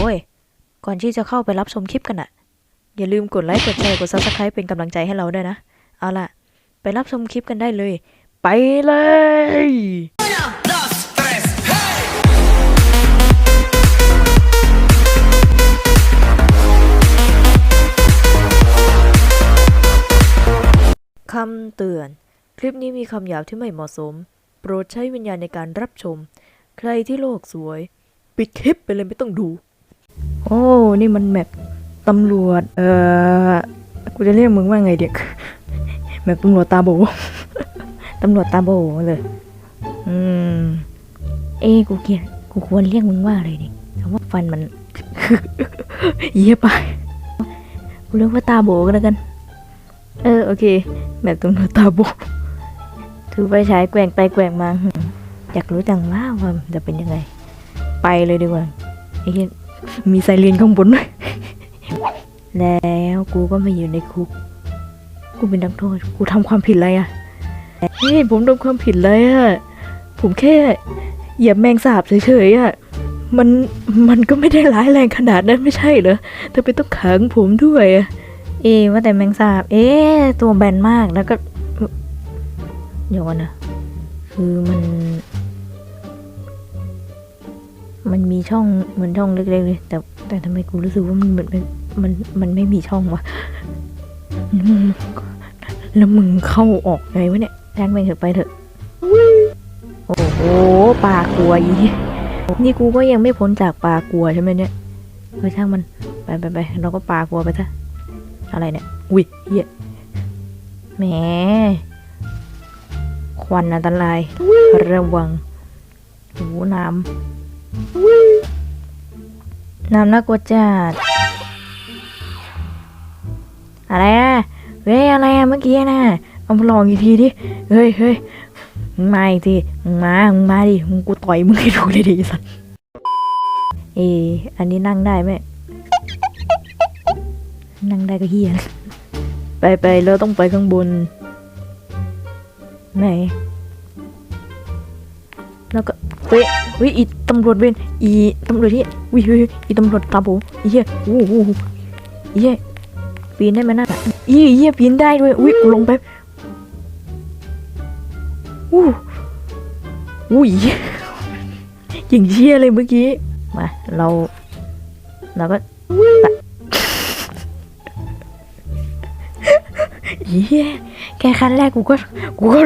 โอ้ย ก่อนที่จะเข้าไปรับชมคลิปกันอะอย่าลืมกดไลค์ กดแชร์ กด subscribe เป็นกำลังใจให้เราด้วยนะ เอาล่ะ ไปรับชมคลิปกันได้เลย ไปเลยคำเตือน คลิปนี้มีคำหยาบที่ไม่เหมาะสม โปรดใช้วิญญาณในการรับชม ใครที่โลกสวย ปิดคลิปไปเลยไม่ต้องดู โอ้ นี่มันแมปตำรวจ เอ่อกูจะเรียกมึงว่าไงเด็กแมปตำรวจตาโบ ตำรวจตาโบเลย อืม เอ้กูเกลียดกูควรเรียกมึงว่าอะไรดิคำว่าฟันมัน เยี่ยไป กูเรียกว่าตาโบก็แล้วกัน เออ โอเคแบบตำรวจตาโบ ถือไฟฉายแกว่งไปแกว่งมาอยากรู้จังว่าว่ามันจะเป็นยังไง ไปเลยดีกว่าไอ้เหี้ย มีไซเรนข้างบนด้วยแล้วกูก็มาอยู่ในคุก กูเป็นนักโทษ กูทำความผิดอะไรอะ เฮ้ยผมทำความผิดอะไรอะผมแค่เหยียบแมงสาบเฉยๆอะ มัน มันก็ไม่ได้ร้ายแรงขนาดนั้นไม่ใช่เหรอทำไมต้องขังผมด้วยอะ เอะว่าแต่แมงสาบ เอ๊ะตัวแบนมากแล้วก็ เดี๋ยวก่อนนะ คือมัน มันมีช่องเหมือนช่องเล็กๆเลย แต่แต่ทำไมกูรู้สึกว่ามันเหมือนมันมันมันไม่มีช่องวะแล้วมึงเข้าออกไงวะเนี่ยแทงแม่งเถอะไปเถอะโอ้โหปลากลัวอีนี่กูก็ยังไม่พ้นจากปลากลัวใช่ไหมเนี่ยเออช่างมันไปไปไปเราก็ปลากลัวไปซะอะไรเนี่ยอุ้ยเหี้ยแหมควันอันตรายระวังโอ้น้ำ น้ำน่ากลัวจัด อะไรอะเฮ้ยอะไรอะเมื่อกี้นะเอามาลองอีกทีดิ เฮ้ยเฮ้ยมึงมาอีกทีมึงมา มึงมาดิ มึงกูต่อยมึงให้ดูเลยดิสัสเอออันนี้นั่งได้ไหม นั่งได้ก็เฮียไปไปเราต้องไปข้างบน ไหน แล้วก็เฮ้ยเฮ้ยอี ตำรวจเวนอีตำรวจที่วิเฮ้ยอีตำรวจตาโบอีเหี้ยโอ้โหอีเหี้ยปีนได้ไหมน่ะอีเหี้ยปีนได้ด้วยอุ้ยลงไปอู้อุ้ยอย่างเชี่ยเลยเมื่อกี้มาเราเราก็เฮียแค่ขั้นแรกกูก็กูก็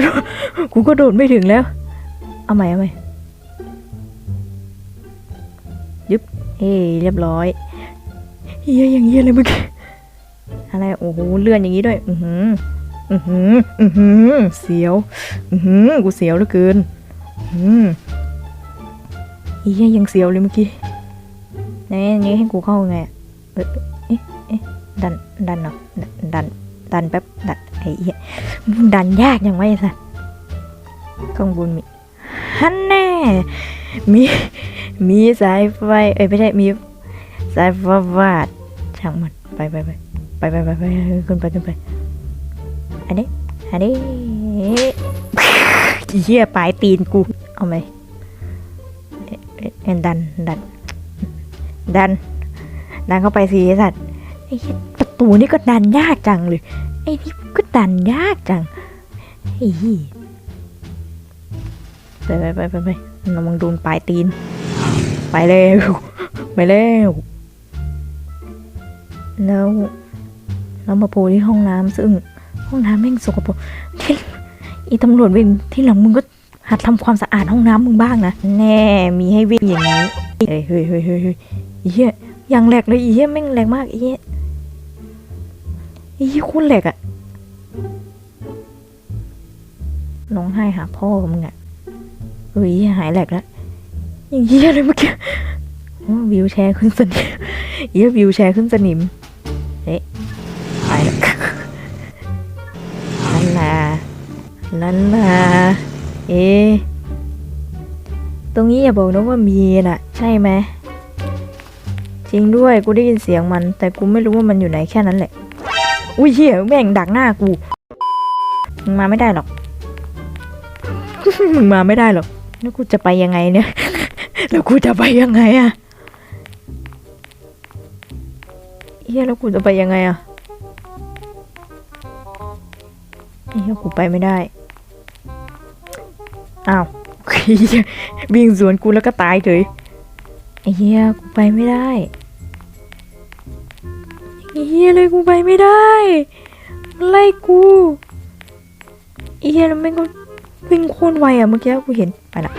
กูก็โดดไม่ถึงแล้ว เอาใหม่เอาใหม่ ยึบเฮ้เรียบร้อยเฮียอย่างเฮียเลยเมื่อกี้อะไรโอ้โหเลื่อนอย่างนี้ด้วย อือหืออือหืออือหือเสียว อือหือกูเสียวเหลือเกิน อืมเฮียยังเสียวเลยเมื่อกี้ไหนอันนี้ให้กูเข้าไงเอ๊ะเอ๊ะเอ๊ะดันดันเนาะดันดันแป๊บดันไอ้เหี้ยดันยากยังไงสัสข้างบนมี ฮันแน่ มี มีสายไฟ เอ้ยไม่ใช่ มีสายฟ้าวาดช่างมัน ไปไปไปไปไปไปไปขึ้นไปขึ้นไป อันนี้ อันนี้อีเหี้ยปลายตีนกู เอาไหมเอ็นดัน ดัน ดัน ดันเข้าไปสิไอ้สัตว์ไอ้ประตูนี่ก็ดันยากจังเลย ไอ้นี่ก็ดันยากจังไอ้ ไปไปไปไปไประวังโดนปลายตีน ไปเร็วไปเร็วแล้วเรามาโผล่ที่ห้องน้ำซึ่งห้องน้ำแม่งสกปรกที่อีตำรวจเวรที่หลังมึงก็หัดทำความสะอาดห้องน้ำมึงบ้างนะแน่มีให้วิ่งอย่างนี้เฮ้ยเฮ้ยเฮ้ยเฮ้ยเฮ้ยอียอย่างแหลกเลยอีเหี้ยแม่งแหลกมากอีเหี้ยอีเหี้ยคตรแหลกอะร้องไห้หาพ่อมึงอะ เฮ้ยหายแหลกแล้วอย่างเหี้ยเลยเมื่อกี้วิวแชร์ขึ้นสนิมเหี้ยวิวแชร์ขึ้นสนิมเอ๊ะไปแล้วลันลาลันลาเอ๊ตรงนี้อย่าบอกนะว่ามีน่ะ ใช่ไหมจริงด้วยกูได้ยินเสียงมัน แต่กูไม่รู้ว่ามันอยู่ไหนแค่นั้นแหละ อุ้ยเหี้ยแม่งดักหน้ากู มึงมาไม่ได้หรอก มึงมาไม่ได้หรอก แล้วกูจะไปยังไงเนี่ย แล้วกูจะไปยังไงอะเฮียแล้วกูจะไปยังไงอะเฮียกูไปไม่ได้ อ้าวเหี้ยวิ่งสวนกูแล้วก็ตายเฉยไอ้เฮียกูไปไม่ได้ไอ้เฮียเลยกูไปไม่ได้มันไล่กูไอ้เฮียแล้วแม่งก็ วิ่งโคตรไวอะเมื่อกี้กูเห็นไปละ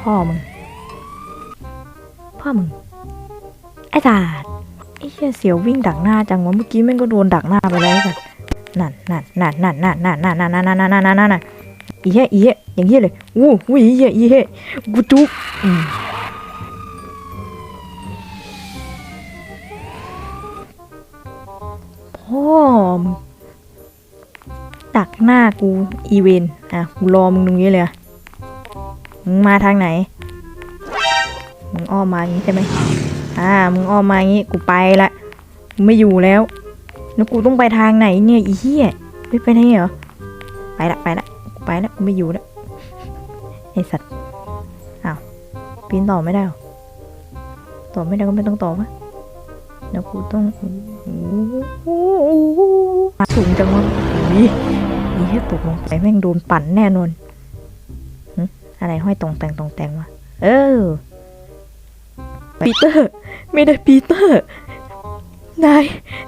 พ่อมึง พ่อมึง ไอ้ตาดไอ้เหี้ยเสียววิ่งดักหน้าจังวะเมื่อกี้แม่งก็โดนดักหน้าไปแล้วกันนั่นนั่นนั่นนั่นนั่นนั่นนั่นนั่นนั่นนั่นนั่นนั่นนั่นนั่นอีเหี้ยอีเหี้ยอย่างเหี้ยเลยอู้หูอีเหี้ยอีเหี้ยกูจุกอืมพ่อ ดักหน้ากูอีเวน อะ กูรอมึงตรงนี้เลยมึงมาทางไหน มึงอ้อมมาอย่างนี้ใช่ไหมอ่า มึงอ้อมมาอย่างนี้ กูไปละกูไม่อยู่แล้ว แล้วกูต้องไปทางไหนเนี่ยอีเหี้ยไม่ไปไหนเหรอ ไปละไปละกูไปละกูไม่อยู่ละไอสัตว์ อ้าว ปีนต่อไม่ได้หรอต่อไม่ได้ก็ไม่ต้องต่อวะแล้วกูต้องโอ้โหสูงจังวะ นี่นี่แค่ตกลงไปแม่งโดนปั่นแน่นอนอะไรห้อยตรงแต่งตรงแต่งวะ เออ ปีเตอร์ ไม่ได้ปีเตอร์ นาย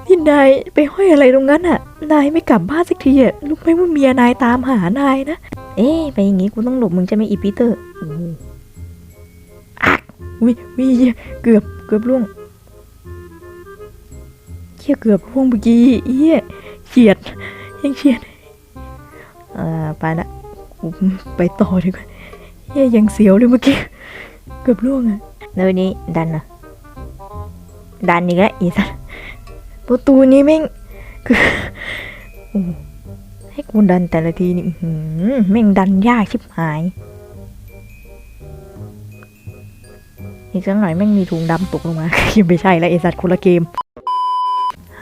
นี่นายไปห้อยอะไรตรงนั้นอะ นายไม่กลับบ้านสักทีอะรู้ไหมว่าเมียนายตามหานายนะ เอ๊ะไปอย่างงี้กูต้องหลบมึงใช่ไหมอีปีเตอร์อ๊อกวิวิเหี้ยเกือบเกือบล่วงเหี้ยเกือบล่วงเมื่อกี้เหี้ย ยังเฉียดเอ่อไปละกูไปต่อดีกว่าเหี้ยยังเสียวเลยเมื่อกี้เกือบล่วงอะแล้ววันนี้ดันนะดันอีกแล้วอีสัสประตูนี้แม่งคือโอ้ให้กูดันแต่ละทีนี่อื้อหือแม่งดันยากชิบหาย อีกสักหน่อยแม่งมีถุงดำตกลงมาไม่ใช่แล้วไอสัตว์คนละเกม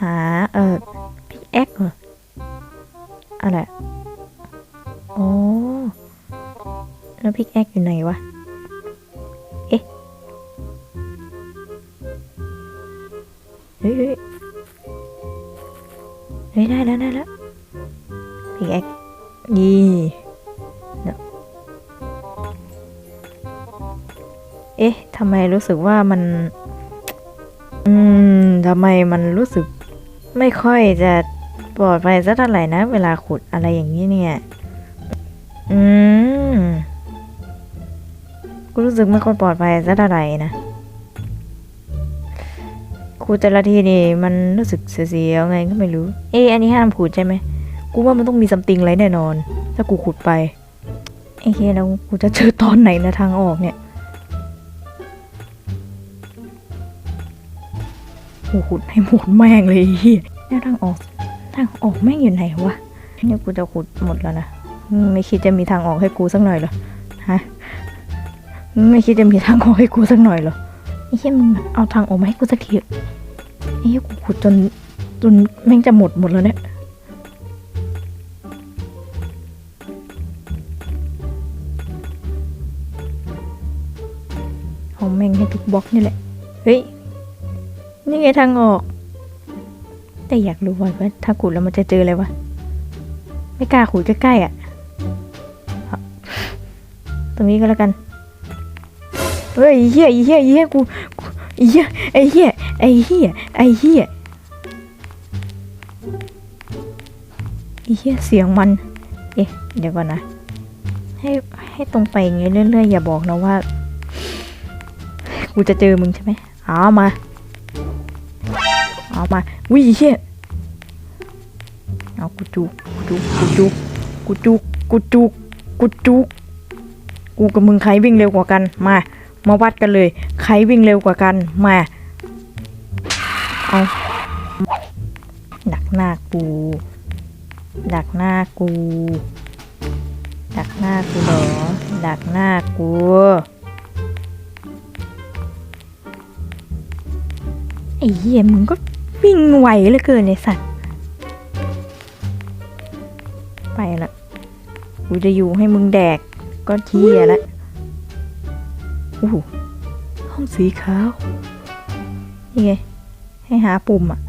หาเออพิกแอคเหรอ อะไรอ๋อ แล้วพิกแอคอยู่ไหนวะเฮ้ยเฮ้ยเฮ้ยได้แล้วได้แล้วพิกแอคนี่เนอะเอ๊ะทำไมรู้สึกว่ามัน อืมทำไมมันรู้สึกไม่ค่อยจะ ปลอดภัยสักเท่าไหร่นะ เวลาขุดอะไรอย่างนี้เนี่ย อืมกูรู้สึกไม่ค่อยปลอดภัยสักเท่าไหร่นะครูแต่ละทีนี่มันรู้สึกเสียวๆไงก็ไม่รู้ เอะอันนี้ห้ามขุดใช่ไหม กูว่ามันต้องมีซัมติงอะไรแน่นอน ถ้ากูขุดไปไอ้เฮ้ยแล้วกูจะเจอตอนไหนนะทางออกเนี่ยกูขุดให้หมดแม่งเลยเฮียแล้วทางออก ทางออกแม่งอยู่ไหนวะเนี่ยกูจะขุดหมดแล้วนะไม่คิดจะมีทางออกให้กูสักหน่อยเหรอฮะไม่คิดจะมีทางออกให้กูสักหน่อยเหรอไอ้เหี้ยมึงเอาทางออกมาให้กูสักทีเอะไอ้เหี้ยกูขุดจนจนแม่งจะหมดหมดแล้วเนี่ยเอาแม่งให้ทุกบล็อกนี่แหละ เฮ้ย นี่ไงทางออก แต่อยากรู้ว่าว่าถ้าขุดแล้วมันจะเจออะไรวะ ไม่กล้าขุดใกล้ๆอะ ตรงนี้ก็แล้วกัน เฮ้ยไอ้เหี้ยไอ้เหี้ยไอ้เหี้ยกูกูไอ้เหี้ยไอเหี้ยไอเหี้ยไอเหี้ยไอ้เหี้ยเสียงมัน เอ๊ะ เดี๋ยวก่อนนะ ให้ให้ตรงไปอย่างเงี้ยเรื่อยๆอย่าบอกนะว่า กูจะเจอมึงใช่ไหมเอมา เอามาวิเหี้ยเอากูจุกกูจุกกูจุกกูจุกกูจุกกูจุกกูกับมึงใครวิ่งเร็วกว่ากันมา มาวัดกันเลย ใครวิ่งเร็วกว่ากันมาเอาดักหน้ากู ดักหน้ากู ดักหน้ากูเหรอดักหน้ากูไอ้เหี้ยมึงก็ วิ่งไวเหลือเกินไอสัตว์ ไปละกูจะอยู่ให้มึงแดกก็เที่ยละอู้หูหห้องสีขาวนี่ไง ให้หาปุ่มอะ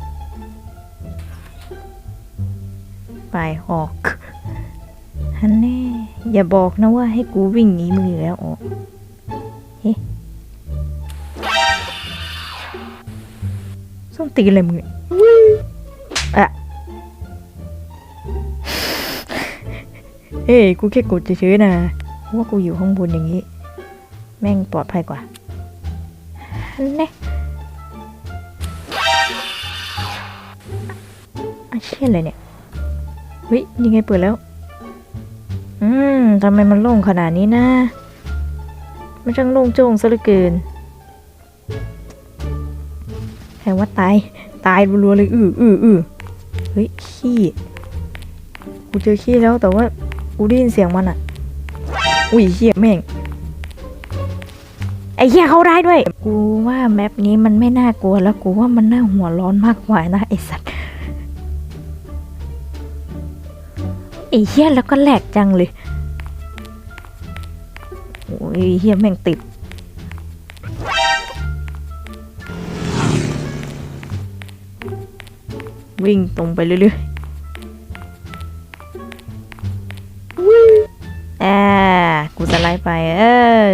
ไปออกฮันแน่ อย่าบอกนะว่าให้กูวิ่งหนีมือแล้วออก ตีนอะไรมึงเนี่ยอะเอ้ยกูแค่กดเฉยๆนะว่ากูอยู่ข้างบนอย่างนี้ แม่งปลอดภัยกว่าฮันแน่อาเชี่ยอะไรเนี่ยเฮ้ยยังไงเปิดแล้ว อืมทำไมมันโล่งขนาดนี้นะ มันช่างโล่งโจ้งซะเหลือเกิน แค่ว่าตาย ตายรัวๆเลย อืออืออือเฮ้ย ขี้ กูเจอขี้แล้วแต่ว่า กูได้ยินเสียงมันอะอุ้ยเหี้ยแม่ง ไอ้เหี้ยเขาได้ด้วย กูว่าแมปนี้มันไม่น่ากลัวแล้วกูว่ามันน่าหัวร้อนมากกว่านะไอสัตว์ไอ้เหี้ยแล้วก็แหลกจังเลย โอ้ยเหี้ยแม่งติด วิ่งตรงไปเรื่อยๆอ่ากูสไลด์ไป เออ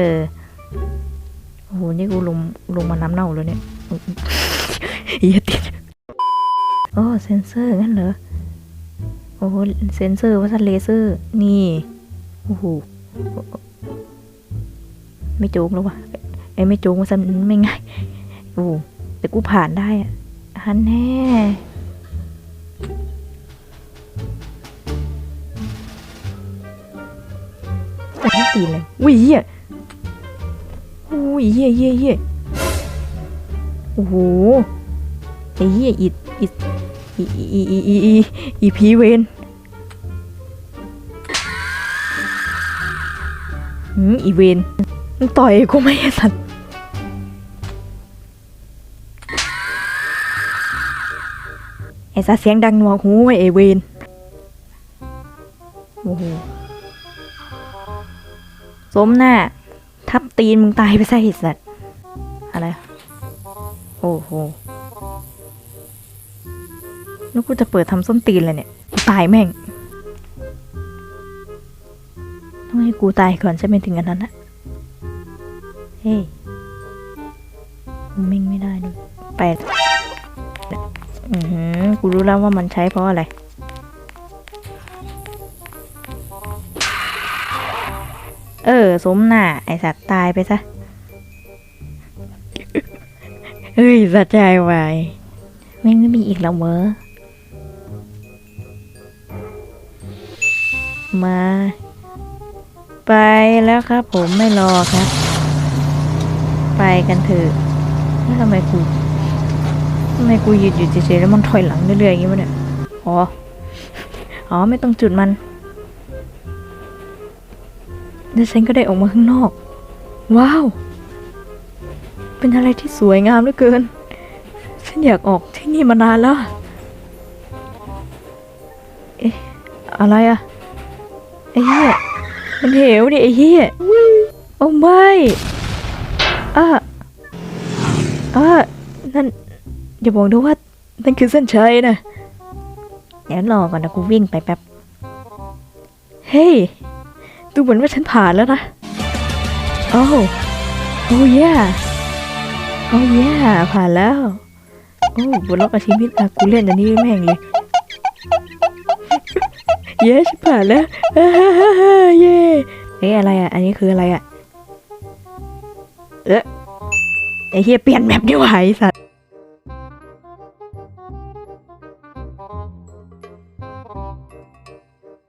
โอ้โห นี่กูลงลงมาน้ำเน่าแล้วเนี่ยเหี้ยติดโอ้เซนเซอร์งั้นเหรอ โอ้โหเซนเซอร์ว่าสันเลเซอร์ นี่ โอ้โห ไม่โจงแล้ววะไอ้ยไม่โจงว่าสันไม่ง่าย โอ้แต่กูผ่านได้อะฮันแน่ ตีนเลยอุ้ยเหี้ยอุ้ยเหี้ยเหี้ยเหี้ยโอ้โหไอ้เหี้ยอิดอิดอีอีอีอีอีอีพีเวนหืมอีเวนมึงต่อยกูไม่สัตว์ไอ้สัตว์เสียงดังหนวกหูไอ้เวนโอ้โห สมหน้า ทับตีนมึงตายไปซะไอ้สัตว์อะไร โอ้โหแล้วกูจะเปิดทำส้นตีนเลยเนี่ย กูตายแม่ง ต้องให้กูตายก่อนใช่ไหมถึงอันนั้นนะเฮ้ยมิ่งไม่ได้ด้วยแปดอือหือ กูรู้แล้วว่ามันใช้เพราะอะไร เออ สมหน้าไอสัตว์ตายไปซะ เฮ้ยสะใจไวายแม่งไม่มีอีกแล้วเมอมา ไปแล้วครับผมไม่รอครับ ไปกันเถอะแล้วทำไมกูทำไมกูหยืนอยู่เฉยๆแล้วมันถอยหลังเรื่อยๆอย่างงี้วะเนี่ย อ๋อ อ๋อ ไม่ต้องจุดมัน แล้วฉันก็ได้ออกมาข้างนอก ว้าว เป็นอะไรที่สวยงามเหลือเกิน ฉันอยากออกที่นี่มานานแล้ว เอ๊ะ อะไรอะไอ้เหี้ย มันเหวดิไอ้เหี้ย โอ้ไม่อะอะนั่น อย่าบอกนะว่า นั่นคือเส้นชัยนะเดี๋ยวรอก่อนนะกูวิ่งไปแป๊บ เฮ้ย ดูเหมือนว่าฉันผ่านแล้วนะ โอ้โอ้ยโอ้ยผ่านแล้ว โอ้บนล็อกอาชีพอะกูเล่นอันนี้แม่งเลย เย้ฉันผ่านแล้วฮ่าฮ่าฮ่าเย้เอ๊ะอะไรอะ อันนี้คืออะไรอะ เอ๊ะไอ้เฮียเปลี่ยนแมปดีกว่าไอสัตว์